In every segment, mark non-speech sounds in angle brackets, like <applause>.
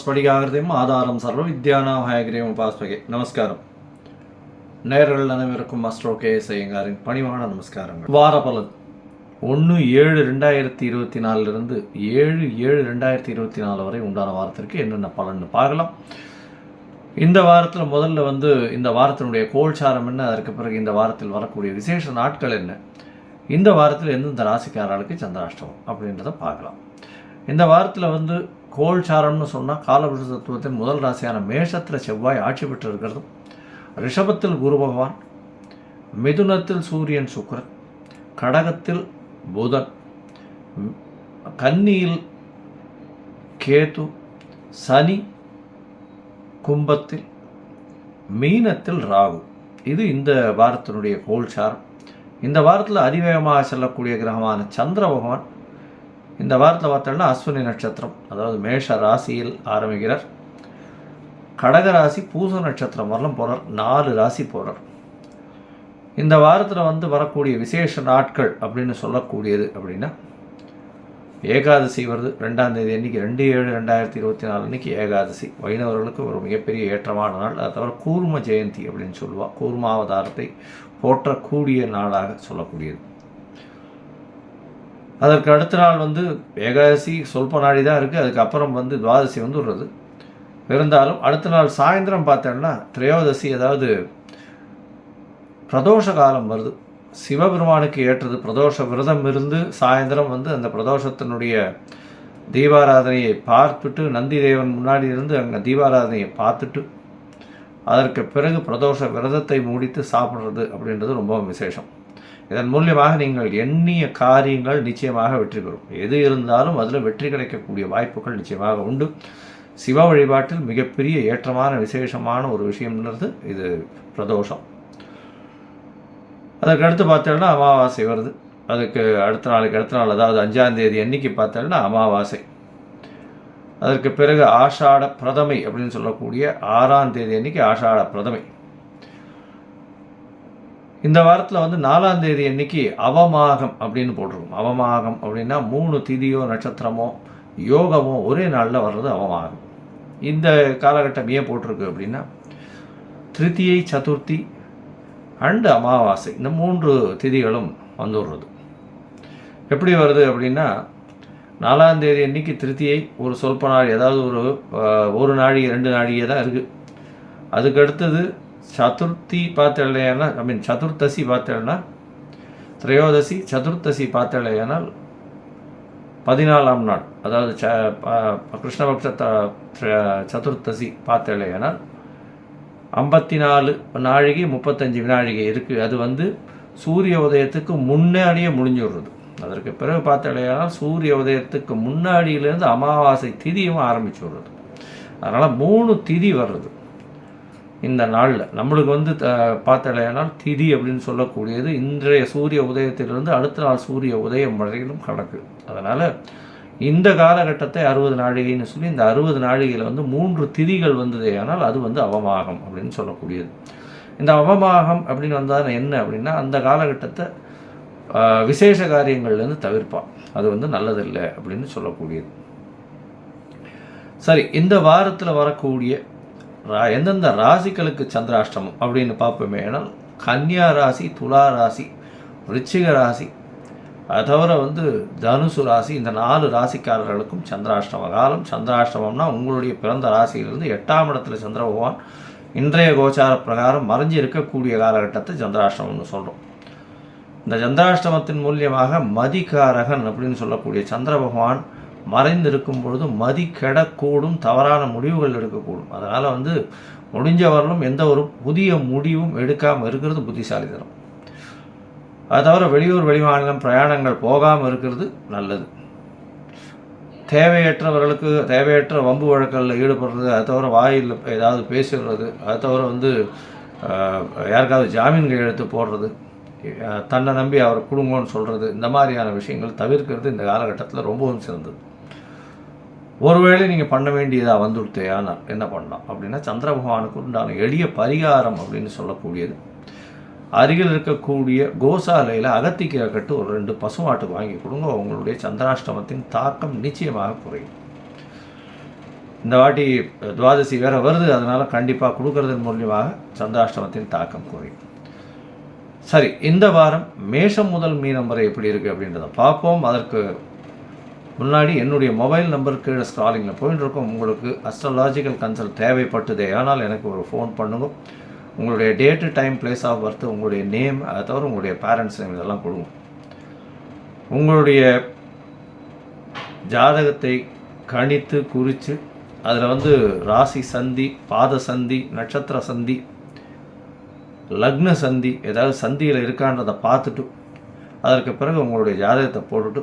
ஸ்படிகாகிருதியும் ஆதாரம் சர்வ வித்யானாமயகிரியும் உபாஸ்மகே நமஸ்காரம் நேரல் அனைவருக்கும் மஸ்ட்ரோ கே செய்யுங்காரின் பணிவான நமஸ்காரங்கள் வார பலன் ஒன்று ஏழு ரெண்டாயிரத்தி இருபத்தி நாலுலேருந்து ஏழு ஏழு ரெண்டாயிரத்தி இருபத்தி நாலு வரை உண்டான வாரத்திற்கு என்னென்ன பலன்னு பார்க்கலாம் இந்த வாரத்தில் முதல்ல வந்து இந்த வாரத்தினுடைய கோல்சாரம் என்ன? அதற்கு பிறகு இந்த வாரத்தில் வரக்கூடிய விசேஷ நாட்கள் என்ன? இந்த வாரத்தில் எந்தெந்த ராசிக்காரர்களுக்கு சந்திராஷ்டமம் அப்படின்றத பார்க்கலாம். இந்த வாரத்தில் வந்து கோல்சாரம்னு சொன்னால் காலபுருஷ தத்துவத்தின் முதல் ராசியான மேஷத்தில் செவ்வாய் ஆட்சி பெற்று இருக்கிறதும் ரிஷபத்தில் குரு பகவான் மிதுனத்தில் சூரியன் சுக்கரன் கடகத்தில் புதன் கன்னியில் கேது சனி கும்பத்தில் மீனத்தில் ராகு. இது இந்த வாரத்தினுடைய கோல்சாரம். இந்த வாரத்தில் அதிவேகமாக செல்லக்கூடிய கிரகமான சந்திர பகவான் இந்த வாரத்தில் பார்த்தோம்னா அஸ்வினி நட்சத்திரம் அதாவது மேஷ ராசியில் ஆரம்பிக்கிறார். கடக ராசி பூச நட்சத்திரம் வரலாம் போகிறார் நாலு ராசி போகிறார் இந்த வாரத்தில் வந்து வரக்கூடிய விசேஷ நாட்கள் அப்படின்னு சொல்லக்கூடியது அப்படின்னா ஏகாதசி வருது. ரெண்டாம் தேதி அன்னைக்கு ரெண்டு ஏழு ரெண்டாயிரத்தி இருபத்தி நாலு அன்னைக்கு ஏகாதசி. வைணவர்களுக்கு ஒரு மிகப்பெரிய ஏற்றமான நாள். அதை தவிர கூர்ம ஜெயந்தி அப்படின்னு சொல்லுவாள் கூர்மாவதாரத்தை போற்றக்கூடிய நாளாக சொல்லக்கூடியது. அதற்கு அடுத்த நாள் வந்து ஏகாதசி சொல்ப நாடி தான் இருக்குது அதுக்கப்புறம் வந்து துவாதசி வந்து விடுறது இருந்தாலும் அடுத்த நாள் சாயந்தரம் பார்த்தோம்னா திரையோதசி அதாவது பிரதோஷ காலம் வருது. சிவபெருமானுக்கு ஏற்றது பிரதோஷ விரதம் இருந்து சாயந்தரம் வந்து அந்த பிரதோஷத்தினுடைய தீபாராதனையை பார்த்துட்டு நந்தி தேவன் முன்னாடி இருந்து அங்கே தீபாராதனையை பார்த்துட்டு அதற்கு பிறகு பிரதோஷ விரதத்தை முடித்து சாப்பிட்றது அப்படின்றது ரொம்ப விசேஷம். இதன் மூலியமாக நீங்கள் எண்ணிய காரியங்கள் நிச்சயமாக வெற்றி பெறும். எது இருந்தாலும் அதில் வெற்றி கிடைக்கக்கூடிய வாய்ப்புகள் நிச்சயமாக உண்டு. சிவ வழிபாட்டில் மிகப்பெரிய ஏற்றமான விசேஷமான ஒரு விஷயம்ன்றது இது பிரதோஷம். அதற்கு அடுத்து பார்த்தோம்னா அமாவாசை வருது. அதுக்கு அடுத்த நாளுக்கு அடுத்த நாள் அதாவது அஞ்சாம் தேதி அன்னைக்கு பார்த்தோம்னா அமாவாசை. அதற்கு பிறகு ஆஷாட பிரதமை அப்படின்னு சொல்லக்கூடிய ஆறாம் தேதி அன்னைக்கு ஆஷாட பிரதமை. இந்த வாரத்தில் வந்து நாலாம் தேதி அன்னைக்கு அவமாகம் அப்படின்னு போட்டிருக்கும். அவமாகம் அப்படின்னா மூணு திதியோ நட்சத்திரமோ யோகமோ ஒரே நாளில் வர்றது அவமாகம். இந்த காலகட்டம் ஏன் போட்டிருக்கு அப்படின்னா திருத்தியை சதுர்த்தி அண்டு அமாவாசை இந்த மூன்று திதிகளும் வந்துடுறது. எப்படி வருது அப்படின்னா நாலாம் தேதி அன்னைக்கு திருத்தியை ஒரு சொல்ப நாள் ஏதாவது ஒரு ஒரு நாழி ரெண்டு நாழிகை தான் இருக்குது அதுக்கு அடுத்தது சதுர்த்தி பார்த்தலையானால் ஐ மீன் சதுர்த்தசி பார்த்தேன்னா திரையோதசி சதுர்த்தசி பார்த்தலையானால் பதினாலாம் நாள் அதாவது ச ப- கிருஷ்ணபக்ஷ சதுர்த்தசி பார்த்தலையானால் ஐம்பத்தி நாலு நாழிகை முப்பத்தஞ்சு வினாழிகை இருக்குது அது வந்து சூரிய உதயத்துக்கு முன்னாடியே முடிஞ்சுடுறது. அதற்கு பிறகு பார்த்தலையானால் சூரிய உதயத்துக்கு முன்னாடியிலேருந்து அமாவாசை திதியும் ஆரம்பிச்சு விடுறது அதனால் மூணு திதி வர்றது. இந்த நாளில். நம்மளுக்கு வந்து த- பார்த்தலையானால் திதி அப்படின்னு சொல்லக்கூடியது இன்றைய சூரிய உதயத்திலிருந்து அடுத்த நாள் சூரிய உதயம் வரையிலும் கணக்கு. அதனால் இந்த காலகட்டத்தை அறுபது நாழிகைன்னு சொல்லி இந்த அறுபது நாழிகையில் வந்து மூன்று திதிகள் வந்ததே ஆனால் அது வந்து அவமாகம் அப்படின்னு சொல்லக்கூடியது. இந்த அவமாகம் அப்படின்னு வந்தால் என்ன அப்படின்னா அந்த காலகட்டத்தை விசேஷ காரியங்கள்லேருந்து தவிர்ப்பான். அது வந்து நல்லதில்லை அப்படின்னு சொல்லக்கூடியது. சரி இந்த வாரத்தில் வரக்கூடிய ரா- எந்தெந்த ராசிகளுக்கு சந்திராஷ்டமம் அப்படின்னு பார்ப்போமே ஆனால் கன்னியா ராசி துலா ராசி விருச்சிக ராசி. அதை தவிர வந்து தனுசு ராசி இந்த நாலு ராசிக்காரர்களுக்கும் சந்திராஷ்டம காலம். சந்திராஷ்டமம்னா உங்களுடைய பிறந்த ராசியிலிருந்து எட்டாம் இடத்துல சந்திர பகவான் இன்றைய கோச்சார பிரகாரம் மறைஞ்சு இருக்கக்கூடிய காலகட்டத்தை சந்திராஷ்டமம்னு சொல்கிறோம் இந்த சந்திராஷ்டமத்தின் மூலியமாக மதிகாரகன் அப்படின்னு சொல்லக்கூடிய சந்திர பகவான் மறைந்திருக்கும் பொழுது மதி கெடக்கூடும் தவறான முடிவுகள் எடுக்கக்கூடும். அதனால் வந்து முடிஞ்ச வரலும் எந்த ஒரு புதிய முடிவும் எடுக்காமல் இருக்கிறது புத்திசாலித்தனம். அது தவிர வெளியூர் வெளிமாநிலம் பிரயாணங்கள் போகாமல் இருக்கிறது நல்லது. தேவையற்றவர்களுக்கு தேவையற்ற வம்பு வழக்கில் ஈடுபடுறது அது தவிர வாயில் ஏதாவது பேசிடுறது அது தவிர வந்து யாருக்காவது ஜாமீன் கையெழுத்து போடுறது தன்னை நம்பி அவர் குடும்பம்னு சொல்கிறது இந்த மாதிரியான விஷயங்கள் தவிர்க்கிறது இந்த காலகட்டத்தில் ரொம்பவும் சிறந்தது. ஒருவேளை நீங்கள் பண்ண வேண்டியதாக வந்துடுத்தே என்ன பண்ணலாம்? அப்படின்னா சந்திர பகவானுக்கு உண்டான எளிய பரிகாரம் அப்படின்னு சொல்லக்கூடியது. அருகில் இருக்கக்கூடிய கோசாலையில் அகத்திக்கீரை கட்டு ஒரு ரெண்டு பசுமாட்டுக்கு வாங்கி கொடுங்க. உங்களுடைய சந்திராஷ்டமத்தின் தாக்கம் நிச்சயமாக குறையும். இந்த வாட்டி துவாதசி வேற வருது. அதனால் கண்டிப்பாக கொடுக்கறதன் மூலியமாக சந்திராஷ்டமத்தின் தாக்கம் குறையும். சரி இந்த வாரம் மேஷம் முதல் மீனம் வரை எப்படி இருக்குது அப்படின்றத பார்ப்போம். அதற்கு முன்னாடி என்னுடைய மொபைல் நம்பருக்கு கீழே ஸ்க்ராலிங்கில் இருக்கோம் இருக்கும் உங்களுக்கு அஸ்ட்ராலாஜிக்கல் கன்சல்ட் தேவைப்பட்டதே ஆனால் எனக்கு ஒரு ஃபோன் பண்ணுங்க. உங்களுடைய date time place of birth உங்களுடைய நேம் அதை தவிர உங்களுடைய பேரண்ட்ஸ் நேம் இதெல்லாம் கொடுங்க. உங்களுடைய ஜாதகத்தை கணித்து குறித்து அதில் வந்து ராசி சந்தி பாத சந்தி நட்சத்திர சந்தி லக்ன சந்தி ஏதாவது சந்தியில் இருக்கான்றதை பார்த்துட்டு அதற்கு பிறகு உங்களுடைய ஜாதகத்தை போட்டுட்டு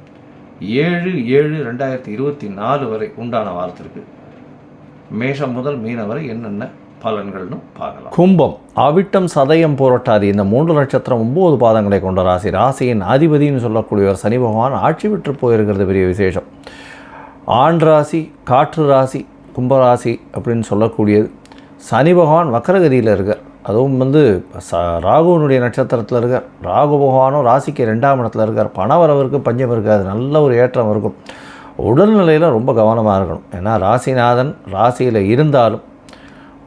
ஏழு ஏழு ரெண்டாயிரத்தி இருபத்தி நாலு வரை உண்டான வாரத்திற்கு மேஷம் முதல் மீன வரை என்னென்ன பலன்கள்னு பார்க்கலாம். கும்பம். அவிட்டம் சதயம் புரட்டாதி. இந்த மூன்று நட்சத்திரம் ஒன்பது பாதங்களை கொண்ட ராசி. ராசியின் அதிபதினு சொல்லக்கூடியவர் சனி பகவான் ஆட்சி பெற்று போயிருக்கிறது பெரிய விசேஷம். ஆண் ராசி காற்று ராசி கும்பராசி அப்படின்னு சொல்லக்கூடியது. சனி பகவான் வக்கரகதியில் இருக்கார். அதுவும் வந்து ச ராகுவனுடைய நட்சத்திரத்தில் இருக்கார். ராகு பகவானும் ராசிக்கு ரெண்டாம் இடத்துல இருக்கார். பணவரவருக்கு பஞ்சம் இருக்காது நல்ல ஒரு ஏற்றம் இருக்கும். உடல்நிலையில் ரொம்ப கவனமாக இருக்கணும். ஏன்னா ராசிநாதன் ராசியில் இருந்தாலும்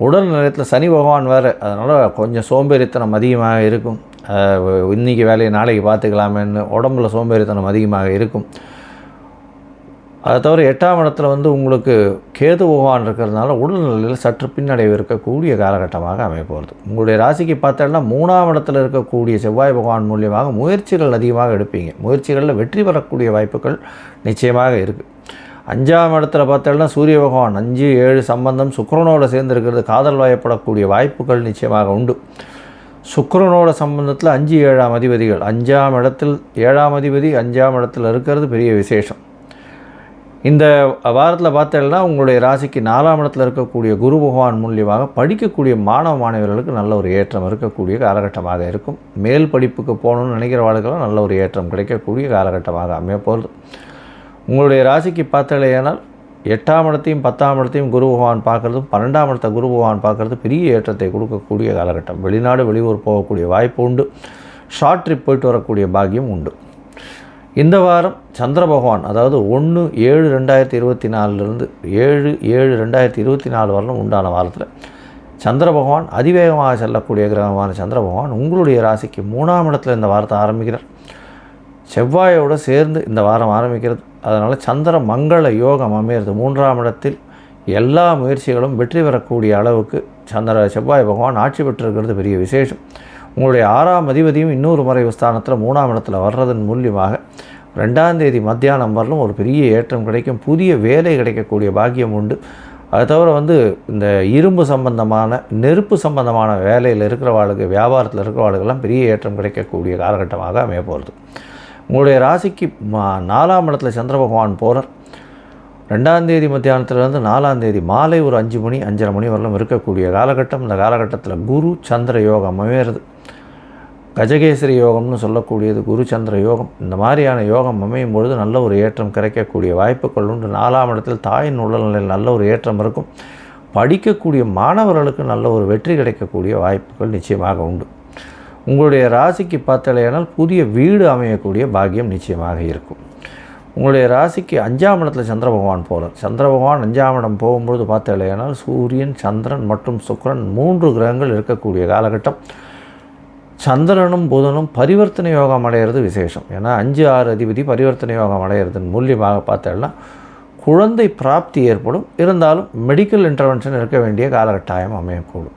உடல் நிலையத்தில் சனி பகவான் வேறு. அதனால் கொஞ்சம் சோம்பேறித்தனம் அதிகமாக இருக்கும். இன்றைக்கி இன்னைக்கு வேலையை நாளைக்கு பார்த்துக்கலாமேன்னு உடம்புல சோம்பேறித்தனம் அதிகமாக இருக்கும். அதை தவிர எட்டாம் இடத்துல வந்து உங்களுக்கு கேது பகவான் இருக்கிறதுனால உடல்நிலையில் சற்று பின்னடைவு இருக்கக்கூடிய காலகட்டமாக அமைப்போகிறது உங்களுடைய ராசிக்கு பார்த்தோம்னா மூணாம் இடத்துல இருக்கக்கூடிய செவ்வாய் பகவான் மூலியமாக முயற்சிகள் அதிகமாக எடுப்பீங்க. முயற்சிகளில் வெற்றி பெறக்கூடிய வாய்ப்புகள் நிச்சயமாக இருக்குது அஞ்சாம் இடத்துல பார்த்தோம்னா சூரிய பகவான் அஞ்சு ஏழு சம்பந்தம் சுக்கரனோடு சேர்ந்து இருக்கிறது காதல் வாயப்படக்கூடிய வாய்ப்புகள் நிச்சயமாக உண்டு. சுக்கரனோட சம்பந்தத்தில் அஞ்சு ஏழாம் அதிபதிகள். அஞ்சாம் இடத்தில் ஏழாம் அதிபதி அஞ்சாம் இடத்துல இருக்கிறது பெரிய விசேஷம். இந்த வாரத்தில் பார்த்தீங்கன்னா உங்களுடைய ராசிக்கு நாலாம் இடத்துல இருக்கக்கூடிய குரு பகவான் மூலியமாக படிக்கக்கூடிய மாணவ மாணவர்களுக்கு நல்ல ஒரு ஏற்றம் இருக்கக்கூடிய காலகட்டமாக இருக்கும். மேல் படிப்புக்கு போகணும்னு நினைக்கிறவர்களுக்கெல்லாம் நல்ல ஒரு ஏற்றம் கிடைக்கக்கூடிய காலகட்டமாக அமைய போகிறது உங்களுடைய ராசிக்கு பார்த்தலையானால் எட்டாம் இடத்தையும் பத்தாம் இடத்தையும் குரு பகவான் பார்க்குறதும் பன்னெண்டாம் இடத்த குரு பகவான் பார்க்குறது பெரிய ஏற்றத்தை கொடுக்கக்கூடிய காலகட்டம். வெளிநாடு வெளியூர் போகக்கூடிய வாய்ப்பு உண்டு. ஷார்ட் ட்ரிப் போயிட்டு வரக்கூடிய பாக்கியம் உண்டு. இந்த வாரம் சந்திர பகவான் அதாவது ஒன்று ஏழு ரெண்டாயிரத்தி இருபத்தி நாலுலேருந்து ஏழு ஏழு ரெண்டாயிரத்தி இருபத்தி நாலு வரலும் உண்டான வாரத்தில் சந்திர பகவான் அதிவேகமாக செல்லக்கூடிய கிரகமான சந்திர பகவான் உங்களுடைய ராசிக்கு மூணாம் இடத்துல இந்த வாரத்தை ஆரம்பிக்கிறார். செவ்வாயோடு சேர்ந்து இந்த வாரம் ஆரம்பிக்கிறது. அதனால் சந்திர மங்கள யோகம் அமையிறது. மூன்றாம் இடத்தில் எல்லா முயற்சிகளும் வெற்றி பெறக்கூடிய அளவுக்கு சந்திர செவ்வாய் பகவான் ஆட்சி பெற்றிருக்கிறது பெரிய விசேஷம். உங்களுடைய ஆறாம் அதிபதியும் இன்னொரு முறை ஸ்தானத்தில் மூணாம் இடத்துல வர்றதன் மூலியமாக ரெண்டாம் தேதி மத்தியானம் வரலும் ஒரு பெரிய ஏற்றம் கிடைக்கும். புதிய வேலை கிடைக்கக்கூடிய பாக்கியம் உண்டு. அது தவிர வந்து இந்த இரும்பு சம்பந்தமான நெருப்பு சம்பந்தமான வேலையில் இருக்கிறவாளுக்கு வியாபாரத்தில் இருக்கிறவாளுக்கெல்லாம் பெரிய ஏற்றம் கிடைக்கக்கூடிய காலகட்டமாக அமைய போகிறது உங்களுடைய ராசிக்கு நாலாம் இடத்துல சந்திர பகவான் போகிறார் ரெண்டாம் தேதி மத்தியானத்துலேருந்து நாலாம் தேதி மாலை ஒரு அஞ்சு மணி அஞ்சரை மணி வரலும் இருக்கக்கூடிய காலகட்டம். இந்த காலகட்டத்தில் குரு சந்திர யோகம் அமையிறது. கஜகேசரி யோகம்னு சொல்லக்கூடியது குரு சந்திர யோகம். இந்த மாதிரியான யோகம் அமையும் பொழுது நல்ல ஒரு ஏற்றம் கிடைக்கக்கூடிய வாய்ப்புகள் உண்டு. நாலாம் இடத்தில் தாயின் உடல்நிலையில் நல்ல ஒரு ஏற்றம் இருக்கும். படிக்கக்கூடிய மாணவர்களுக்கு நல்ல ஒரு வெற்றி கிடைக்கக்கூடிய வாய்ப்புகள் நிச்சயமாக உண்டு. உங்களுடைய ராசிக்கு பார்த்தலையானால் புதிய வீடு அமையக்கூடிய பாக்கியம் நிச்சயமாக இருக்கும். உங்களுடைய ராசிக்கு அஞ்சாம் இடத்துல சந்திர பகவான் போகிறார் சந்திர பகவான் அஞ்சாம் இடம் போகும்பொழுது பார்த்தலையானால் சூரியன் சந்திரன் மற்றும் சுக்கிரன் மூன்று கிரகங்கள் இருக்கக்கூடிய காலகட்டம். சந்திரனும் புதனும் பரிவர்த்தனை யோகம் அடையிறது விசேஷம். ஏன்னா அஞ்சு ஆறு அதிபதி பரிவர்த்தனை யோகம் அடையிறதன் மூலியமாக பார்த்தோம்னா குழந்தை பிராப்தி ஏற்படும். இருந்தாலும் மெடிக்கல் இன்டர்வென்ஷன் இருக்க வேண்டிய காலகட்டாயம் அமையக்கூடும்.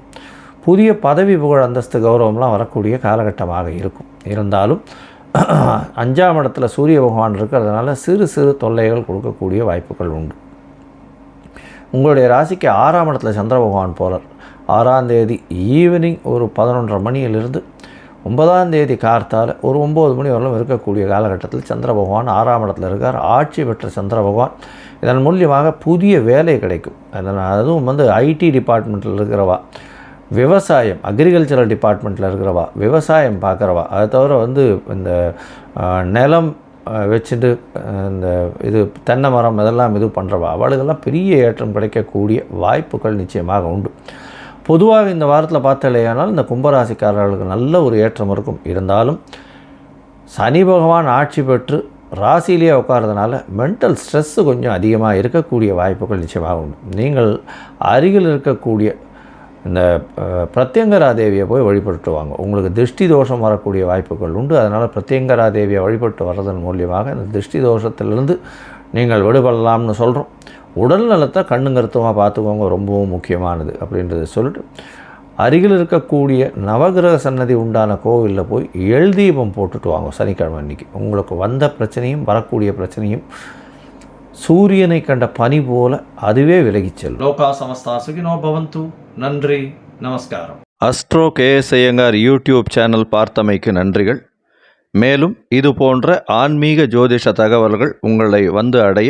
புதிய பதவி புகழ் அந்தஸ்து கௌரவம்லாம் வரக்கூடிய காலகட்டமாக இருக்கும். இருந்தாலும் <clears throat> அஞ்சாம் இடத்துல சூரிய பகவான் இருக்கிறதுனால சிறு சிறு தொல்லைகள் கொடுக்கக்கூடிய வாய்ப்புகள் உண்டு. உங்களுடைய ராசிக்கு ஆறாம் இடத்துல சந்திர பகவான் போகிறார் ஆறாம் தேதி ஈவினிங் ஒரு பதினொன்றரை மணியிலிருந்து ஒன்பதாம் தேதி கார்த்தால் ஒரு ஒம்பது மணி வரலும் இருக்கக்கூடிய காலகட்டத்தில் சந்திர பகவான் ஆறாம் இடத்துல இருக்கார். ஆட்சி பெற்ற சந்திர பகவான். இதன் மூலியமாக புதிய வேலை கிடைக்கும். அதனால் அதுவும் வந்து ஐடி டிபார்ட்மெண்ட்டில் இருக்கிறவா விவசாயம் அக்ரிகல்ச்சரல் டிபார்ட்மெண்ட்டில் இருக்கிறவா விவசாயம் பார்க்குறவா அதை தவிர வந்து இந்த நிலம் வச்சுட்டு இந்த இது தென்னை மரம் இதெல்லாம் இது பண்ணுறவா அவளுக்கெல்லாம் பெரிய ஏற்றம் கிடைக்கக்கூடிய வாய்ப்புகள் நிச்சயமாக உண்டு. பொதுவாக இந்த வாரத்தில் பார்த்தாலேயானால் இந்த கும்பராசிக்காரர்களுக்கு நல்ல ஒரு ஏற்றம் இருக்கும். இருந்தாலும் சனி பகவான் ஆட்சி பெற்று ராசியிலேயே உட்காரதுனால மென்டல் ஸ்ட்ரெஸ்ஸு கொஞ்சம் அதிகமாக இருக்கக்கூடிய வாய்ப்புகள் நிச்சயமாக உண்டு. நீங்கள் அருகில் இருக்கக்கூடிய இந்த பிரத்யங்கரா தேவியை போய் வழிபட்டு வாங்க. உங்களுக்கு திருஷ்டி தோஷம் வரக்கூடிய வாய்ப்புகள் உண்டு. அதனால் பிரத்யங்கரா தேவியை வழிபட்டு வர்றதன் மூலியமாக இந்த திருஷ்டி தோஷத்திலிருந்து நீங்கள் விடுபடலாம்னு சொல்கிறோம் உடல் நலத்தை கண்ணுங்கருத்தமாக பார்த்துக்கோங்க ரொம்பவும் முக்கியமானது அப்படின்றத சொல்லிட்டு அருகில் இருக்கக்கூடிய நவகிரக சன்னதி உண்டான கோவிலில் போய் எள் தீபம் போட்டுட்டு வாங்க சனிக்கிழமை அன்னைக்கு. உங்களுக்கு வந்த பிரச்சனையும் வரக்கூடிய பிரச்சனையும் சூரியனை கண்ட பனி போல அதுவே விலகிச் செல்லும். லோகா சமஸ்தா சுகினோ பவந்து. நன்றி நமஸ்காரம். Astro KS Iyengar YouTube channel பார்த்தமைக்கு நன்றிகள். மேலும் இது போன்ற ஆன்மீக ஜோதிஷ தகவல்கள் உங்களை வந்து அடைய